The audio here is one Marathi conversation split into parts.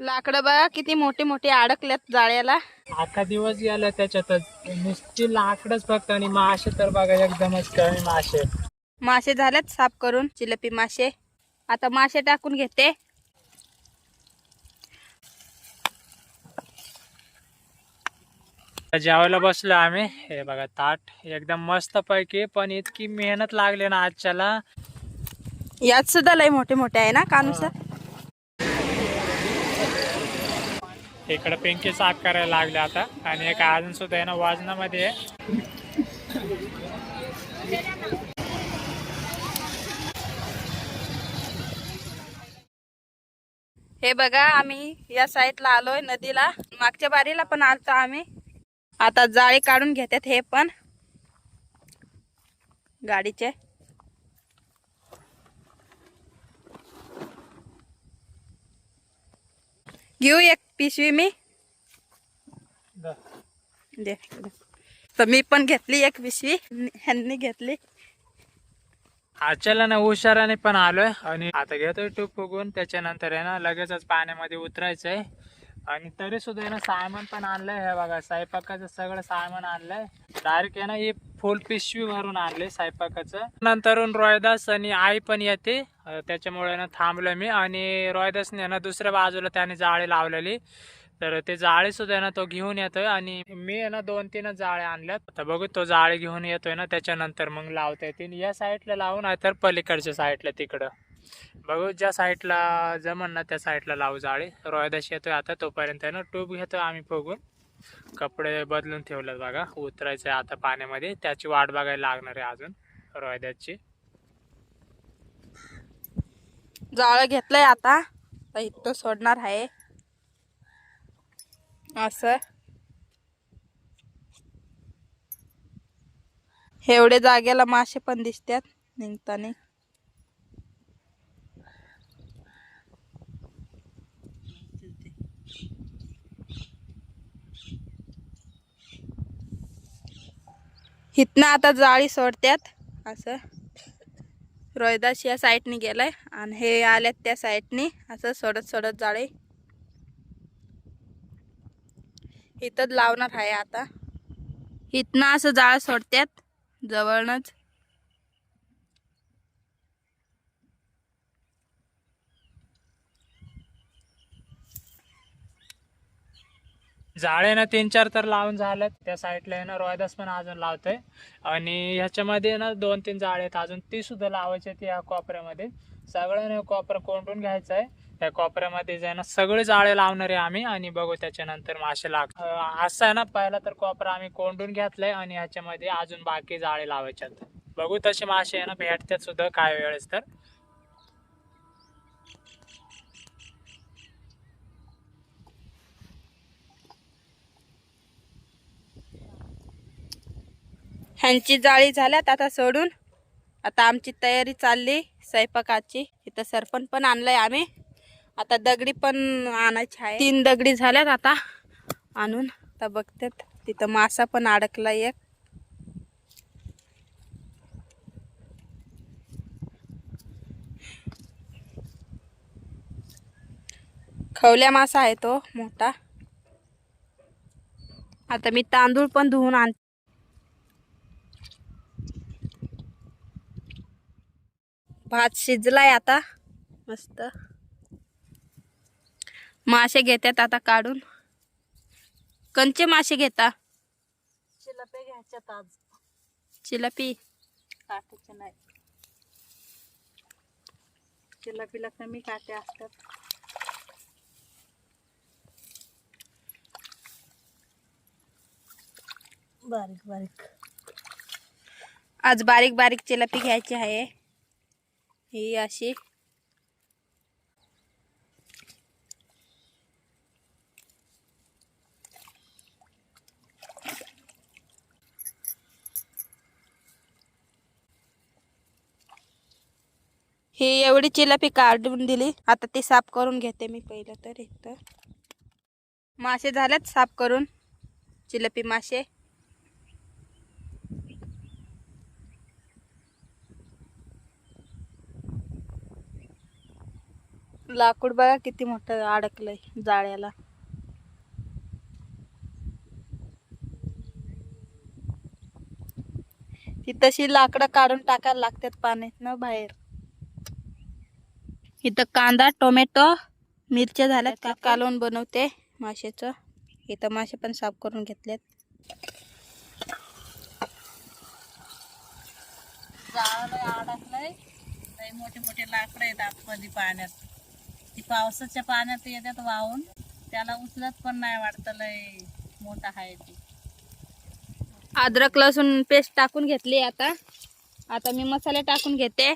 लाकडं बघा किती मोठे मोठे अडकल्यात जाळ्याला. अख्खा दिवस गेला त्याच्यातच. नुसती लाकडच फक्त आणि मासे तर बघा एकदमच कमी मासे. मासे झाल्यात साफ करून चिलपी मासे. आता मासे टाकून घेते. जेवायला बसलो आम्ही. हे बघा ताट एकदम मस्त पैकी पण इतकी मेहनत लागली ना आजच्याला. यात सुद्धा लय मोठे मोठे आहे ना कानुसर? इकडे पिंकी साफ करायला लागले आता. आणि एक अजून सुद्धा आहे ना वाजनामध्ये. हे बघा आम्ही या साईडला आलोय नदीला. मागच्या बारीला पण आलतो आम्ही. आता जाळी काढून घेतात हे पण. गाडीचे. घेऊ एक पिशवी मी दे. तर मी पण घेतली एक पिशवी ह्यांनी घेतली. आजच्याला ना हुशाराने पण आलोय आणि आता घेतोय टूप फुगून त्याच्यानंतर आहे ना लगेचच पाण्यामध्ये उतरायचंय. आणि तरी सुद्धा आहे ना सामान पण आणलंय. हे बघा स्वयंपाकाचं सगळं सामान आणलंय. डायरेक्ट आहे ना ही फुल पिशवी भरून आणले स्वयंपाकाचं नंतरून रोयदास आणि आई पण येते. त्याच्यामुळे ना थांबलो मी आणि रोयदासने ना दुसऱ्या बाजूला त्याने जाळी लावलेली. तर ते जाळी सुद्धा आहे ना तो घेऊन येतोय आणि मी आहे ना दोन तीनच जाळे आणल्यात. आता बघू तो जाळी घेऊन येतोय ना त्याच्यानंतर मग लावता येतील या साईडला लावून आहे तर पलीकडच्या साईडला तिकडं. बघू ज्या साईडला जमन ना त्या साईडला लावू जाळी. रोयदास येतोय आता तोपर्यंत आहे ना ट्यूब घेतोय आम्ही बघून कपडे बदलून ठेवलेत बघा. उतरायचं आहे आता पाण्यामध्ये. त्याची वाट बघायला लागणार आहे अजून. रोयद्याची जाळं घेतलंय आता. आता इथं सोडणार आहे. असं. एवढे जागेला मासे पण दिसतात निघताना. इथनं आता जाळी सोडत्यात. असं. रोहिदास या साईडने गेलाय आणि हे आल्यात त्या साईडने. असं सोडत सोडत जाळे. इथंच लावणार आहे आता. इथनं असं जाळ सोडत्यात. जवळनच. जाळे ना तीन चार तर लावून झालेत त्या साईडला आहे ना रोयदास पण अजून लावतोय. आणि ह्याच्यामध्ये ना दोन तीन जाळे आहेत. अजून ती सुद्धा लावायची आहेत या कोपऱ्यामध्ये. सगळं कॉपर कोंडून घ्यायचं आहे त्या कोपऱ्यामध्ये जे ना सगळे जाळे लावणार आहे आम्ही आणि बघू त्याच्यानंतर मासे लाग असं आहे ना पहिला तर कोपरा आम्ही कोंडून घेतलाय आणि ह्याच्यामध्ये अजून बाकी जाळे लावायचे आहेत. बघू तसे मासे आहे ना भेटतात सुद्धा काय वेळेस तर. ह्यांची जाळी झाल्यात आता सोडून. आता आमची तयारी चालली स्वयंपाकाची. इथं सरपण पण आणलंय आम्ही. आता दगडी पण आणायची आहे. तीन दगडी झाल्यात आता आणून. आता बघतात. तिथं मासा पण अडकला एक. खवल्या मासा आहे तो मोठा. आता मी तांदूळ पण धुवून आण भात शिजलाय आता. मस्त. मासे घेतात आता काढून. कंचे मासे घेता? चिलपे घ्यायच्यात आज. चिलपी. काट्याचे नाही. चिलपीला कमी काटे असतात. बारीक बारीक. आज बारीक बारीक चिलपी घ्यायची आहे. ही अशी. ही एवढी चिलपी काढून दिली. आता ती साफ करून घेते मी पहिलं तर इथं मासे झाल्यात साफ करून. चिलपी मासे. लाकूड बघा किती मोठं अडकलंय जाळ्याला. ती तशी लाकडं काढून टाकायला लागतात पाण्यात ना बाहेर. इथं कांदा टोमॅटो मिरच्या झाल्यात का कालवण बनवते माशाचं. इथं मासे पण साफ करून घेतलेत. जाळं अडकलंय. लय मोठे मोठे लाकडं आहेत आतमध्ये पाण्यात. ती पावसाच्या पाण्यात येतात वाहून त्याला उचलत पण नाही वाटतं लय मोठा आहे ती. अद्रक लसूण पेस्ट टाकून घेतली आता. आता मी मसाले टाकून घेते.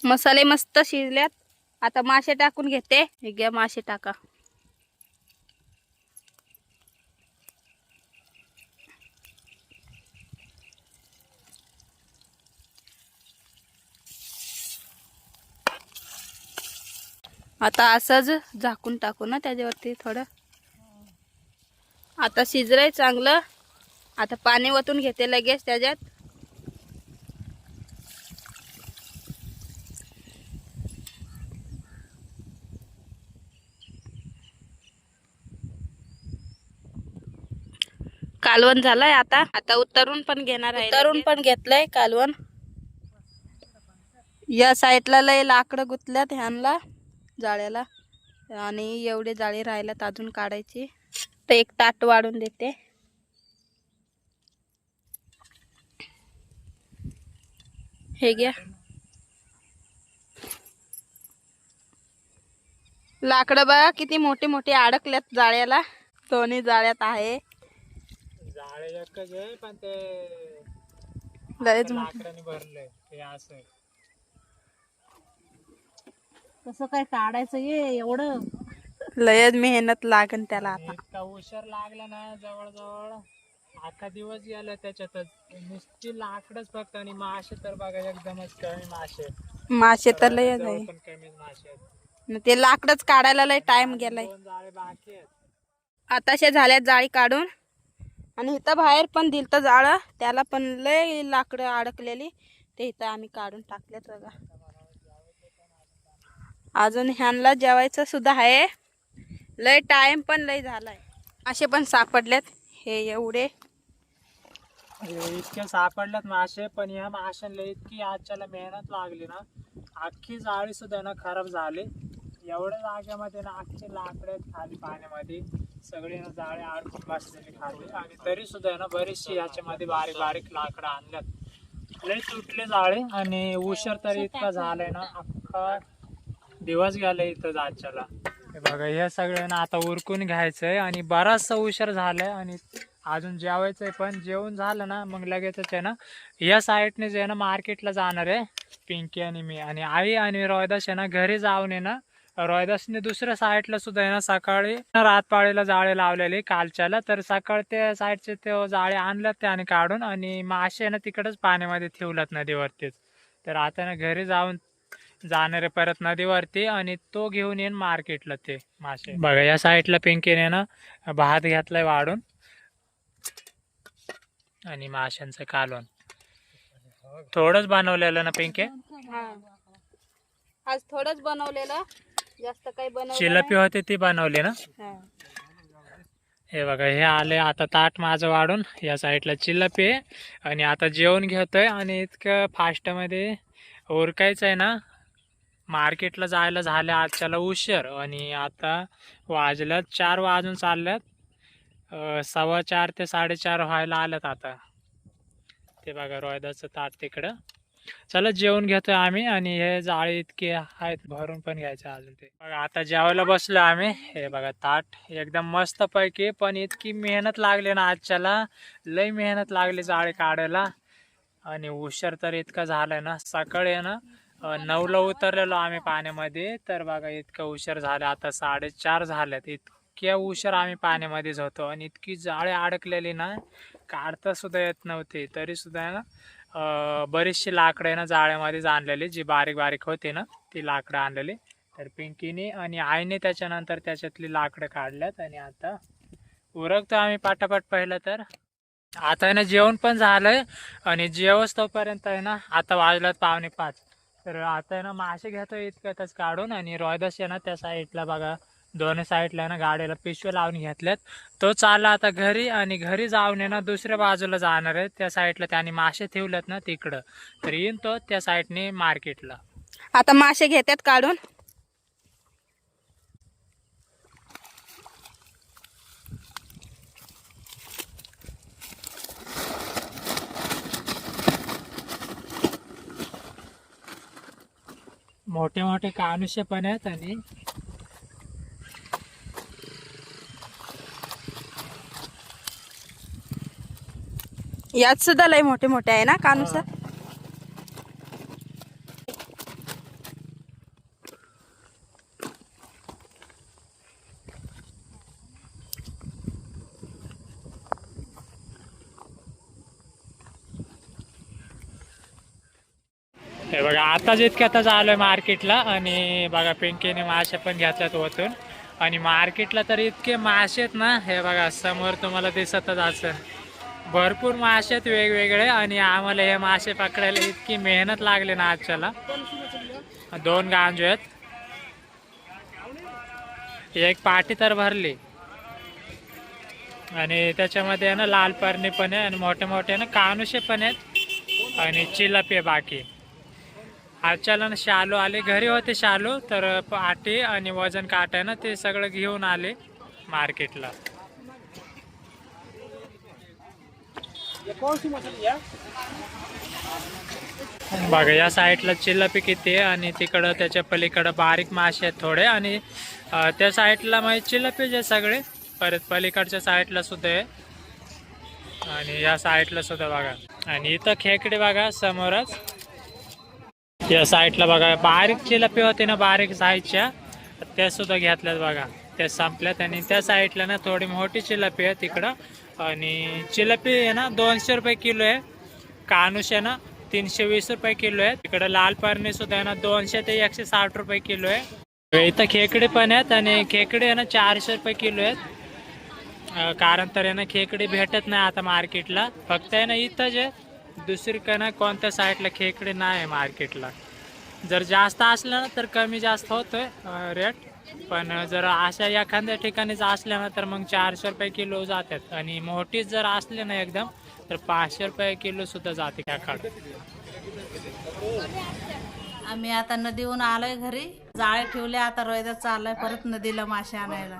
मसाले मस्त शिजल्यात. आता मासे टाकून घेते. घ्या मासे टाका. आता असंच झाकून टाकू ना त्याच्यावरती थोडं. आता शिजलंय चांगलं. आता पाणी वतून घेते लगेच त्याच्यात. कालवण झालंय आता. आता उतरून पण घेणार आहे उतरून पण घेतलंय कालवण. या साईडला लय लाकडं गुतल्यात ह्यांना जाळ्याला. आणि एवढे जाळी राहिल्यात अजून काढायची. तर एक ताट वाढून देते. हे घ्या. लाकडं बघा किती मोठे मोठे अडकल्यात जाळ्याला. दोन्ही जाळ्यात आहे. जाळे पण ते लयच भरलंय. हे असं. कसं काय काढायचं ये एवढं. लयच मेहनत लागन त्याला आता. इतका उशीर लागला ना जवळजवळ. अख्खा दिवस गेला त्याच्यातच. नुसती लाकडच फक्त आणि मासे तर बघा एकदमच कमी मासे. मासे तर लयच आहे पण कमीच मासे आहेत. न ते लाकडच काढायला लय टाइम गेलाय. दोन जाळे बाकी आहेत. आताशा झाल्यात जाळी काढून. आणि इथं बाहेर पण दिलतं जाळं. त्याला पण लय लाकडं अडकलेली. ते इथं आम्ही काढून टाकलेत बघा. अजून ह्यांना जेवायचं सुद्धा आहे. लय टाइम पण लय झालाय. असे पण सापडलेत. हे एवढे. हे इतके सापडल्यात मासे पण या माशांना इतकी आजच्याला मेहनत लागली ना. अख्खी जाळी सुद्धा ना खराब झाली. एवढ्या जागेमध्ये ना अख्खे लाकडे आहेत खाली पाण्यामध्ये. सगळे ना जाळे अडकून बसलेली खाली. आणि तरी सुद्धा ना बरीचशी याच्यामध्ये बारीक बारीक लाकडं आणल्यात. लय तुटले जाळे आणि उशीर तरी इतका झालाय ना. अख्खा दिवस गेले इथं जायच्याला. हे बघा हे सगळं ना आता उरकून घ्यायचंय आणि बराचसा उशीर झालाय आणि अजून जेवायचंय पण जेवण झालं ना मग लगेचच आहे ना या साईडने जे आहे ना मार्केटला जाणार आहे पिंकी आणि मी. आणि आई आणि रोहिदास आहे ना घरी जाऊन आहे ना रोहिदासने दुसऱ्या साईडला सुद्धा आहे ना सकाळी रातपाळीला जाळे लावलेले कालच्याला तर सकाळ त्या साईडचे ते जाळे आणल्यात त्याने काढून आणि मासे आहे ना तिकडच पाण्यामध्ये ठेवलात नदीवरतीच. तर आता ना घरी जाऊन जाणार आहे परत नदीवरती आणि तो घेऊन येईन मार्केटला ते मासे. बघा या साईडला पिंकीने ना भात घेतलाय वाढून आणि माशांचं कालवण. थोडंच बनवलेलं ना पिंके? आज थोडंच बनवलेलं जास्त काही बनवलं चिलपी होती ती बनवली ना. हे. बघा हे आले आता ताट माझं वाढून या साईडला चिल्लपी आहे. आणि आता जेवण घेतोय आणि इतकं फास्टमध्ये उरकायचं आहे ना मार्केटला जायला झालं आजच्याला उशीर आणि आता वाजल्यात चार वाजून चालल्यात. सव्वा चार ते साडेचार व्हायला आल्यात आता. ते बघा रोयदाचं ताट तिकडं. चला जेवण घेतोय आम्ही आणि हे जाळे इतके आहेत भरून पण घ्यायचे अजून ते. बघा आता जेवायला बसलो आम्ही. हे बघा ताट एकदम मस्त पैकी पण इतकी मेहनत लागली ना आजच्याला. लई मेहनत लागली जाळी काढायला. आणि उशीर तर इतका झालाय ना सकाळी आहे ना नऊला उतरलेलो आम्ही पाण्यामध्ये. तर बघा इतका उशीर झाला. आता साडेचार झाल्यात. इतक्या उशीर आम्ही पाण्यामध्येच होतो. आणि इतकी जाळे अडकलेली ना काढता सुद्धा येत नव्हती. तरी सुद्धा आहे ना बरीचशी लाकडं आहे ना जाळ्यामध्येच आणलेली. जी बारीक बारीक होती ना ती लाकडं आणलेली. तर पिंकीने आणि आईने त्याच्यानंतर त्याच्यातली लाकडं काढल्यात. आणि आता उरकतो आम्ही पाटापाट पहिलं तर. आता आहे ना जेवण पण झालंय. आणि जेवच तोपर्यंत आहे ना आता वाजल्यात पावणे पाच. तर आता आहे ना मासे घेतोय इतक्यातच काढून आणि रॉयदस आहे ना त्या साईडला बघा. दोन्ही साईडला आहे ना गाडीला पिशव्या लावून घेतल्यात. तो चालला आता घरी आणि घरी जाऊन ना दुसऱ्या बाजूला जाणार आहे. त्या साईडला त्याने मासे ठेवलेत ना तिकडं. तर येईन तो त्या साईडने मार्केटला. आता मासे घेतात काढून. मोठे मोठे कानुष्य पण आहेत आणि यात सुद्धा लय मोठे मोठे आहे ना कानुसा हे बघा आताच इतक्यातच आलोय मार्केटला आणि बघा पिंकीने मासे पण घेतल्यात वतून आणि मार्केटला तर इतके मासे आहेत ना हे बघा समोर तुम्हाला दिसतच असं. भरपूर मासे आहेत वेगवेगळे आणि आम्हाला हे मासे पकडायला इतकी मेहनत लागली ना आजच्याला. दोन गांजू आहेत. एक पाटी तर भरली. आणि त्याच्यामध्ये आहे ना लाल परणी पण आहे आणि मोठे मोठे ना कानुशे पण आहेत. आणि चिलपी आहे बाकी. आजच्याला शालो शालू आले घरी होते शालू तर आटे आणि वजन काट आहे ना ते सगळं घेऊन आले मार्केटला. बघा या साईडला चिल्लपी किती आहे आणि तिकडं त्याच्या पलीकडं बारीक मासे आहेत थोडे आणि त्या साईडला माझे चिल्लपीच आहे सगळे. परत पलीकडच्या साईडला सुद्धा आहे. आणि या साईडला सुद्धा बघा. आणि इथं खेकडे बघा समोरच. या साईडला बघा बारीक चिलपी होते ना बारीक साईडच्या त्या सुद्धा घेतल्यात बघा. त्या संपल्यात आणि त्या साईडला ना थोडी मोठी चिलपी आहे तिकडं. आणि चिलपी आहे ना दोनशे रुपये किलो आहे. कानुश आहे ना तीनशे वीस रुपये किलो आहे. तिकडं लाल परणी सुद्धा आहे ना दोनशे ते एकशे साठ रुपये किलो आहे. इथं खेकडे पण आहेत आणि खेकडे आहे ना चारशे रुपये किलो आहेत. कारण तर आहे ना खेकडे भेटत नाही आता मार्केटला. फक्त आहे ना इथंच आहे दुसरीकडे ना कोणत्या साईडला खेकडे नाही आहे मार्केटला जर जास्त असलं ना तर कमी जास्त होतोय रेट पण जर अशा एखाद्या ठिकाणीच असल्या ना तर मग चारशे रुपये किलो जातात. आणि मोठीच जर असली ना एकदम तर पाचशे रुपये किलो सुद्धा जाते खेकडे आम्ही आता नदीहून आलोय घरी. जाळे ठेवले आता रोयदा चाललाय परत नदीला मासे आणायला.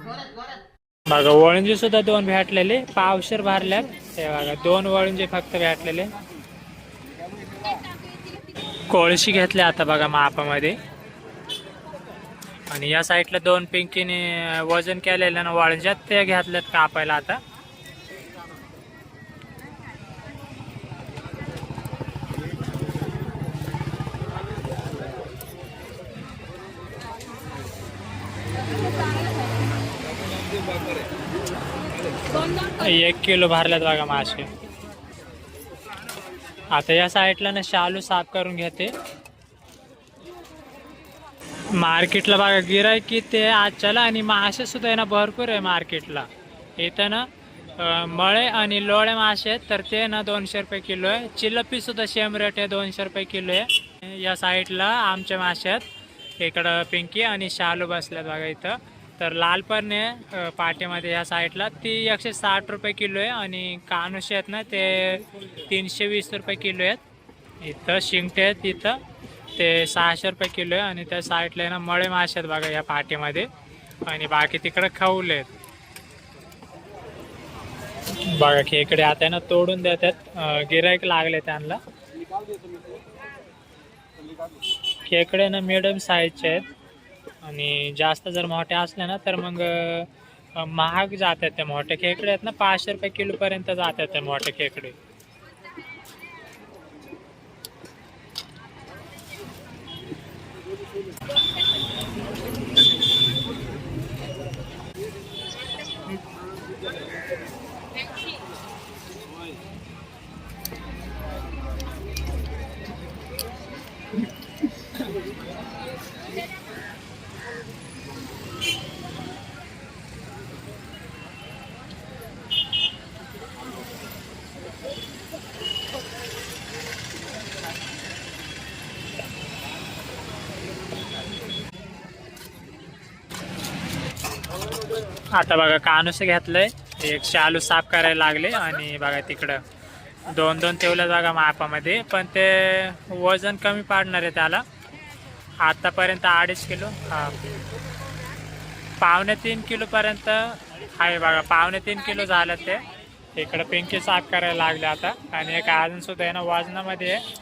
बघा वळंजी सुद्धा दोन भेटलेले पावशेर भरल्यात. हे बघा दोन वळंजी फक्त भेटलेले. कोळशी घेतल्या आता बघा मापामध्ये. आणि या साईडला दोन पिंकीने वजन केलेलं ना वळंज्यात ते घेतल्यात कापायला आता. एक किलो भरल्यात बघा मासे. आता या साईडला ना शालू साफ करून घेते. मार्केटला बघा गिरायकी ते आजच्याला आणि मासे सुद्धा आहे ना भरपूर आहे मार्केटला. इथं ना मळे आणि लोळे मासे आहेत तर ते ना दोनशे रुपये किलो आहे. चिलपी सुद्धा सेम रेट आहे दोनशे रुपये किलो आहे. या साईडला आमचे मासे आहेत. इकडं पिंकी आणि शालू बसल्यात बघा इथं. तर लाल पण आहे अं, पाट्यामध्ये या साईडला. ती एकशे साठ रुपये किलो आहे आणि कानुशे आहेत ना ते तीनशे वीस रुपये किलो आहेत. इथं शिंगटे आहेत इथं ते सहाशे रुपये किलो आहे आणि त्या साईडला आहे ना मळे मासे आहेत बघा या पाट्यामध्ये आणि बाकी तिकडं खाऊले आहेत. बघा खेकडे आता आहे ना तोडून देतात गिरायक लागले त्यांना. खेकडे ना मिडियम साईजचे आहेत. आणि जास्त जर मोठे असले ना तर मग महाग जातात ते मोठे खेकडे आहेत ना पाचशे रुपये किलोपर्यंत जातात ते मोठे खेकडे. आता बघा कानूस घेतलंय. एक शालू साफ करायला लागले आणि बघा तिकडं. दोन दोन ठेवलं जागा मापामध्ये. पण ते वजन कमी पाडणार आहे त्याला. आतापर्यंत अडीच किलो. हा. पावणे तीन किलोपर्यंत आहे बघा. पावणे तीन किलो झालं ते. इकडं पिंकी साफ करायला लागले आता. आणि एक अजून सुद्धा आहे ना वजनामध्ये आहे.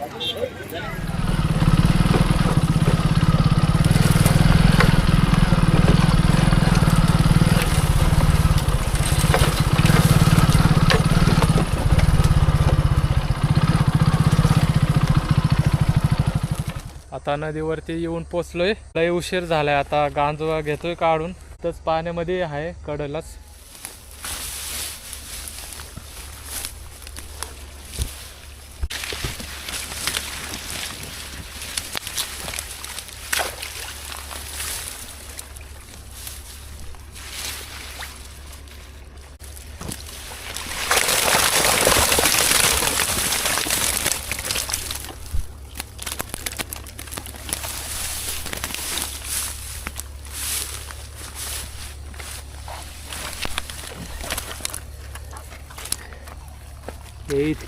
आता नदीवरती येऊन पोचलोय. लय उशीर झालाय आता. गांजवा घेतोय काढून. तच पाण्यामध्ये आहे कडलाच.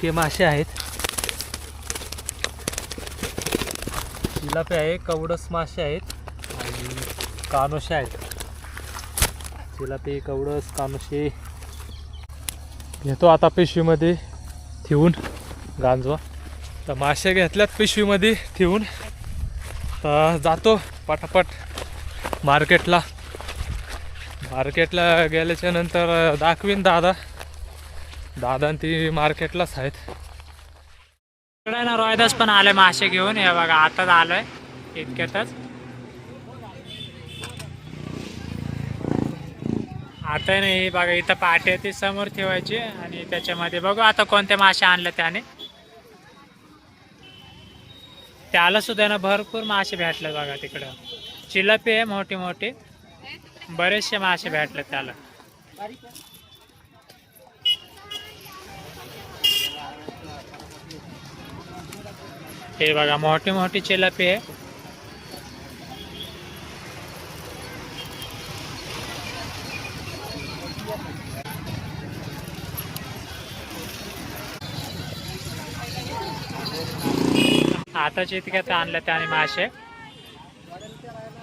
हे मासे आहेत. जिलापी आहे कवडस मासे आहेत आणि कानोशे आहेत. जिलापी कवडस कानोशे. घेतो आता पिशवीमध्ये ठेवून गांजवा. तर मासे घेतल्यात पिशवीमध्ये ठेवून. तर जातो पटापट मार्केटला. मार्केटला गेल्याच्यानंतर दाखवीन दादा. दादा आणि ती मार्केटलाच आहेत. इकडे ना रोहिदास पण आले मासे घेऊन. हे बघा आताच आलोय. इतक्यातच. आता नाही बघा इथं पाठी ती समोर ठेवायची आणि त्याच्यामध्ये बघू आता कोणते मासे आणले त्याने. त्याला सुद्धा ना भरपूर मासे भेटले बघा तिकडं. चिलपी आहे मोठी मोठी बरेचसे मासे भेटले त्याला. हे बघा मोठी मोठी चिलापी आहे. आताच इतक्यात आणलं त्याने मासे.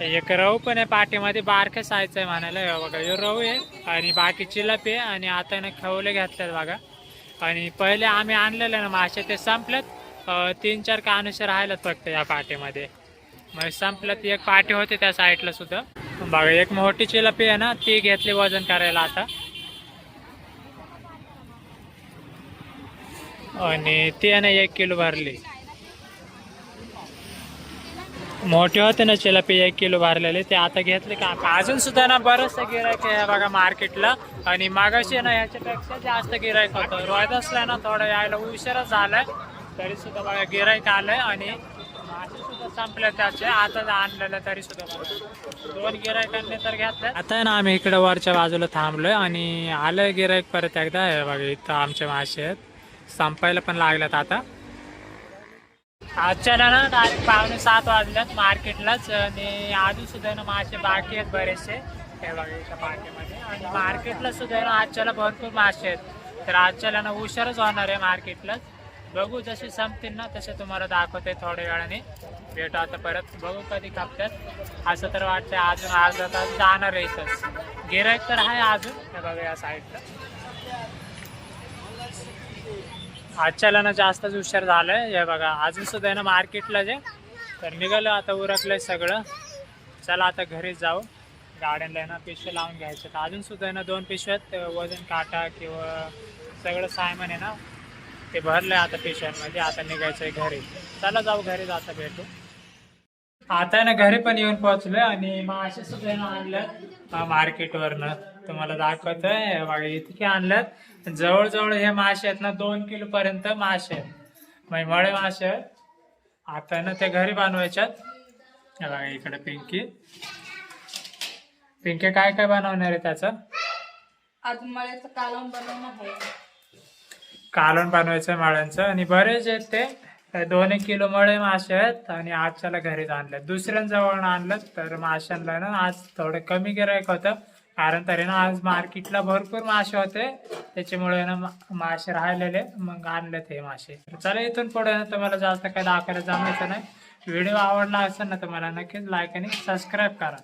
एक रव पण आहे पाठीमध्ये बारकं सायचं आहे म्हणायला. हे बघा हे रव आहे आणि बाकी चिलापी आहे आणि आता ना खवले घेतल्यात बघा. आणि पहिले आम्ही आणलेले ना मासे ते संपलेत. तीन चार कानुसे राहिलेत फक्त या पाठीमध्ये मग ती एक पाठी होती त्या साईडला सुद्धा. बघा एक मोठी चिलपी आहे ना ती घेतली वजन करायला आता. आणि ती आहे ना एक किलो भरली. मोठी होते ना चिलपी एक किलो भरलेली. ते आता घेतले का? अजून सुद्धा ना बरंचसं गिरायक आहे बघा मार्केटला आणि मागाशी ना ह्याच्यापेक्षा जास्त गिरायक होतं. रोहिदासला ना थोडं यायला उशिरा झालाय. तरी सुद्धा बघा गिरायक आलंय आणि मासे सुद्धा संपले त्याचे. आता आणलेलं तरी सुद्धा बघा. दोन गिरायकांनी तर घेतलं आता आहे ना आम्ही इकडे वरच्या बाजूला थांबलोय आणि आलंय गिरायक परत एकदा. हे बघा इथं आमचे मासे आहेत. संपायला पण लागल्यात आता. आजच्याला ना डायरेक्ट पावणे सात वाजल्यात मार्केटलाच आणि अजून सुद्धा ना मासे बाकी आहेत बरेचसे. हे बघा इथं पार्टीमध्ये आणि मार्केटला सुद्धा ना आजच्याला भरपूर मासे आहेत. तर आजच्याला ना उशीरच होणार आहे मार्केटलाच. बघू जसे संपतील ना तसे तुम्हाला दाखवते थोड्या वेळाने. भेटू आता परत. बघू कधी कापतात असं तर वाटतंय अजून अर्धा तास जाणार आहे इथंच गिरायक तर आहे अजून. हे बघा या साईडला आजच्याला ना जास्तच उशीर झालाय. हे बघा अजून सुद्धा आहे ना मार्केटला जे. तर निघालं आता उरकलंय सगळं. चला आता घरी जाऊ. गाड्यांना ना पिशव्या लावून घ्यायचं. तर अजून सुद्धा आहे ना दोन पिशव्यात वजन काटा किंवा सगळं सायमन आहे ना. ते भरलंय आता पेशंटमध्ये म्हणजे आता निघायचंय घरी. चला जाऊ घरी जाता भेटू. आता ना घरी पण येऊन पोहोचलोय आणि मासे सुद्धा आहे ना मार्केटवरनं तुम्हाला दाखवत आहे बघा इतके आणलं जवळजवळ हे मासे आहेत ना दोन किलो पर्यंत मासे आहेत. म्हणजे मळे मासे आहेत. आता ना ते घरी बनवायच्यात. बघा इकडे पिंकी. पिंकी काय काय बनवणार आहे त्याचं? आज मळ्याचं कालम बनवणं आहे. कालवण बनवायचं माळ्यांचं. आणि बरेच आहेत ते दोन एक किलो मळे मासे आहेत आणि आजच्याला घरीच आणले दुसऱ्यांजवळ आणलं तर माशांना ना आज थोडं कमी गिरायक होतं. कारण तरी ना आज मार्केटला भरपूर मासे होते. त्याच्यामुळे ना मासे राहिलेले. मग आणलेत हे मासे. तर चला इथून पुढे ना तुम्हाला जास्त काही दाखवायला जमायचं नाही. व्हिडिओ आवडला असेल ना तुम्हाला नक्कीच लाईक आणि सबस्क्राईब करा.